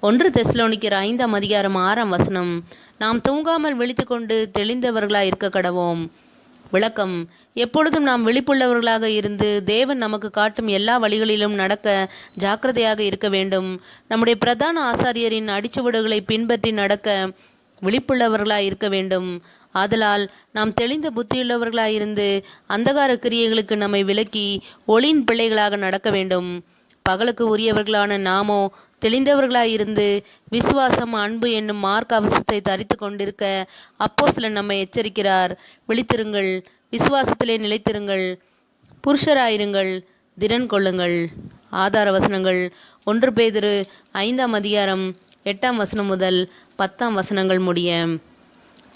ஒன்று தெஸ்லோனிக்கர் ஐந்தாம் அதிகாரம் ஆறாம் வசனம் நாம் தூங்காமல் விழித்துக்கொண்டு தெளிந்தவர்களாக இருக்க கடவோம். விளக்கம் எப்பொழுதும் நாம் விழிப்புள்ளவர்களாக இருந்து தேவன் நமக்கு காட்டும் எல்லா வழிகளிலும் நடக்க ஜாக்கிரதையாக இருக்க வேண்டும். நம்முடைய பிரதான ஆசாரியரின் அடிச்சுவடுகளை பின்பற்றி நடக்க விழிப்புள்ளவர்களாக இருக்க வேண்டும். ஆதலால் நாம் தெளிந்த புத்தியுள்ளவர்களாக இருந்து அந்தகார கிரியைகளுக்கு நம்மை விலக்கி ஒளியின் பிள்ளைகளாக நடக்க வேண்டும். பகலுக்கு உரியவர்களான நாமோ தெளிந்தவர்களாயிருந்து விசுவாசம் அன்பு என்னும் மார்க் அவசத்தை தரித்து கொண்டிருக்க அப்போ சில நம்மை எச்சரிக்கிறார். விழித்திருங்கள் விசுவாசத்திலே நிலைத்திருங்கள் புருஷராயிருங்கள் திடன் கொள்ளுங்கள். ஆதார வசனங்கள் ஒன்று பேதிரு ஐந்தாம் அதிகாரம் எட்டாம் வசனம் முதல் பத்தாம் வசனங்கள் முடிய.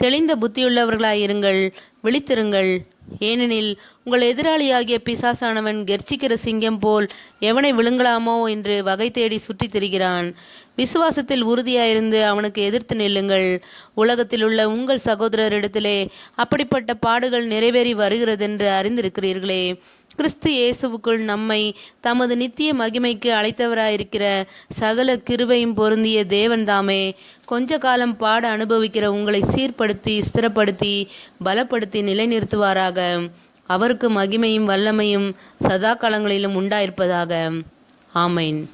தெளிந்த புத்தியுள்ளவர்களாயிருங்கள் விழித்திருங்கள். ஏனெனில் உங்கள் எதிராளியாகிய பிசாசானவன் கெர்ச்சிக்கிற சிங்கம் போல் எவனை விழுங்கலாமோ என்று வகை தேடி சுற்றித் திரிகிறான். விசுவாசத்தில் உறுதியாயிருந்து அவனுக்கு எதிர்த்து நில்லுங்கள். உலகத்தில் உள்ள உங்கள் சகோதரரிடத்திலே அப்படிப்பட்ட பாடுகள் நிறைவேறி வருகிறதென்று அறிந்திருக்கிறீர்களே. கிறிஸ்து இயேசுவுக்குள் நம்மை தமது நித்திய மகிமைக்கு அழைத்தவராயிருக்கிற சகல கிருபையும் பொருந்திய தேவன் தாமே கொஞ்ச காலம் பாட அனுபவிக்கிற உங்களை சீர்படுத்தி ஸ்திரப்படுத்தி பலப்படுத்தி நிலைநிறுத்துவாராக. அவருக்கு மகிமையும் வல்லமையும் சதா காலங்களிலும் உண்டாயிருப்பதாக. ஆமைன்.